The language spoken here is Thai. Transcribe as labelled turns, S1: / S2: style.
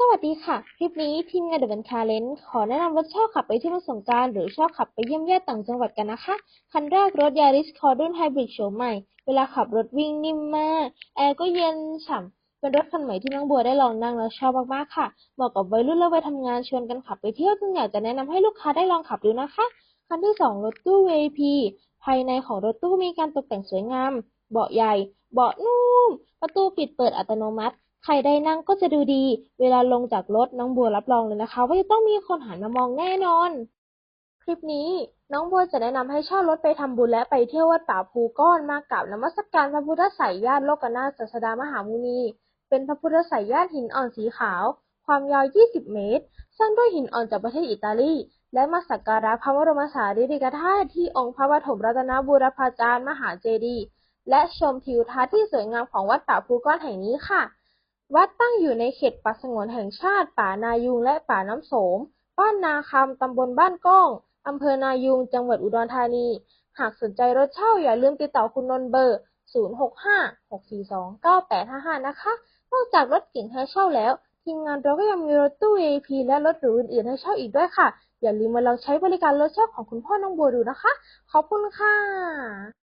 S1: สวัสดีค่ะ คลิปนี้ทีมงานเดอะบันคาเลนขอแนะนำรถช่าขับไปเที่ยววันสงกานต์หรือช่าขับไปเยี่ยมญาติต่างจังหวัดกันนะคะ คันแรกรถยาริสคอร์ดอนไฮบริดโฉมใหม่ เวลาขับรถวิ่งนิ่มมาก แอร์ก็เย็นฉ่ำเป็นรถคันใหม่ที่น้องบัวได้ลองนั่งแล้วชอบมากๆค่ะ เหมาะกับวัยรุ่นและวัยทำงานชวนกันขับไปเที่ยวจึงอยากจะแนะนำให้ลูกค้าได้ลองขับดูนะคะ คันที่สองรถตู้ VIP ภายในของรถตู้มีการตกแต่งสวยงาม เบาะใหญ่ เบาะนุ่ม ประตูปิดเปิดอัตโนมัติ ใครได้นั่งก็จะดูดี เวลาลงจากรถน้องบัวรับรองเลยนะคะ ว่าจะต้องมีคนหันมามองแน่นอน คลิปนี้น้องบัวจะแนะนำให้เช่ารถไปทำบุญและไปเที่ยววัดป่าภูก้อนมากราบนมัสการพระพุทธไสยญาติโลกนาถศาสดามหามุนี เป็นพระพุทธไสยญาติหินอ่อนสีขาว ความยาว 20 เมตร สร้างด้วยหินอ่อนจากประเทศอิตาลี และมาสักการะพระบรมสารีริกธาตุที่องค์พระปฐมรัตนบูรพาจารย์มหาเจดีย์และชมทิวทัศน์ที่สวยงามของวัดป่าภูก้อนแห่งนี้ค่ะ วัดตั้งอยู่ในเขตป่าสงวนแห่งชาติ ป่านายุงและป่าน้ำโสม บ้านนาคำ ตำบลบ้านก้องอำเภอนายุงจังหวัดอุดรธานี หากสนใจรถเช่าอย่าลืมติดต่อคุณนนท์เบอร์ 0656429855 นะคะ นอกจากรถเก๋งให้เช่าแล้ว ทีมงานเราก็ยังมีรถตู้ VIP และรถหรูอื่นๆให้เช่าอีกด้วยค่ะ อย่าลืมมาลองใช้บริการรถเช่าของคุณพ่อน้องบัวดูนะคะ ขอบคุณค่ะ